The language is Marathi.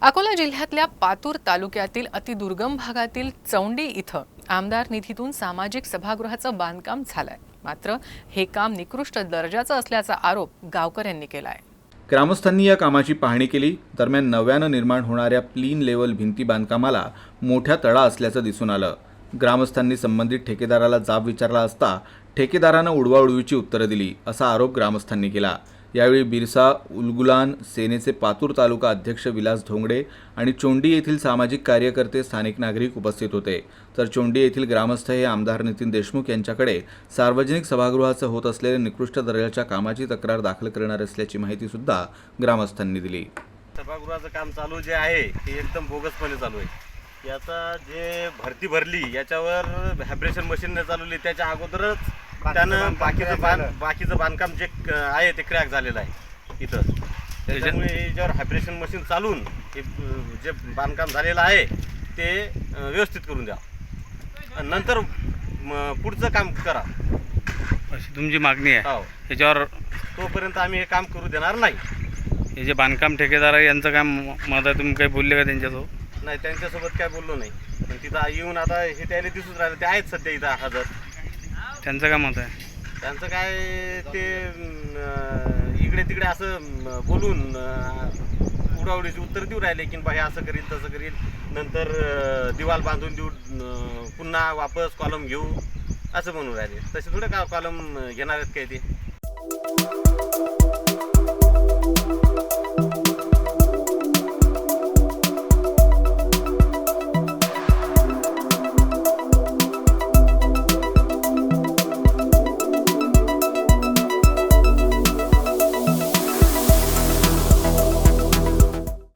अकोला जिल्ह्यातल्या पातूर तालुक्यातील अतिदुर्गम भागातील चौंडी इथं आमदार निधीतून सामाजिक सभागृहाचं बांधकाम झालंय. मात्र हे काम निकृष्ट दर्जाचं असल्याचा आरोप गावकऱ्यांनी केलाय. ग्रामस्थांनी या कामाची पाहणी केली. दरम्यान नव्यानं निर्माण होणाऱ्या प्लीन लेवल भिंती बांधकामाला मोठ्या तळा असल्याचं दिसून आलं. ग्रामस्थांनी संबंधित ठेकेदाराला जाब विचारला असता ठेकेदारानं उडवाउडवीची उत्तरं दिली असा आरोप ग्रामस्थांनी केला. यावेळी बिरसा उलगुलान सेनेचे पातूर तालुका अध्यक्ष विलास धोंगडे आणि चोंडी येथील सामाजिक कार्यकर्ते स्थानिक नागरिक उपस्थित होते. तर चोंडी येथील ग्रामस्थ हे आमदार नितीन देशमुख यांच्याकडे सार्वजनिक सभागृहाचं होत असलेल्या निकृष्ट दर्जाच्या कामाची तक्रार दाखल करणार असल्याची माहिती सुद्धा ग्रामस्थांनी दिली. सभागृहाचं काम चालू जे आहे ते एकदम बोगसपणे चालू आहे. याचा जे भरती भरली याच्यावर व्हायब्रेशन मशीनने चालवली त्याच्या अगोदरच त्यानं बाकीचं बांध बाकीचं बांधकाम जे क- आहे ते क्रॅक झालेलं आहे इथं. त्याच्यामुळे याच्यावर व्हायब्रेशन मशीन चालून हे जे बांधकाम झालेलं आहे ते व्यवस्थित करून द्या. आणि नंतर म, पुढचं काम करा. अशी तुमची मागणी आहे. हो. याच्यावर तोपर्यंत आम्ही हे काम करू देणार नाही. हे जे बांधकाम ठेकेदार आहे यांचं काय म- मत आहे तुम्ही काही बोलले का त्यांच्यासोबत? नाही त्यांच्यासोबत काय बोललो नाही. पण तिथं येऊन आता हे त्याला दिसून राहिलं ते आहेत सध्या इथं हजर. त्यांचं काय मत आहे? त्यांचं काय ते अं, इकडे तिकडे असं अं, बोलून अं, उडावडीची उत्तर देऊ राहिले की बा हे असं करील तसं करील नंतर अं, दिवाल बांधून देऊ अं, पुन्हा वापस कॉलम घेऊ असं म्हणून राहिले. तसे थोडं का कॉलम घेणार आहेत काय ते?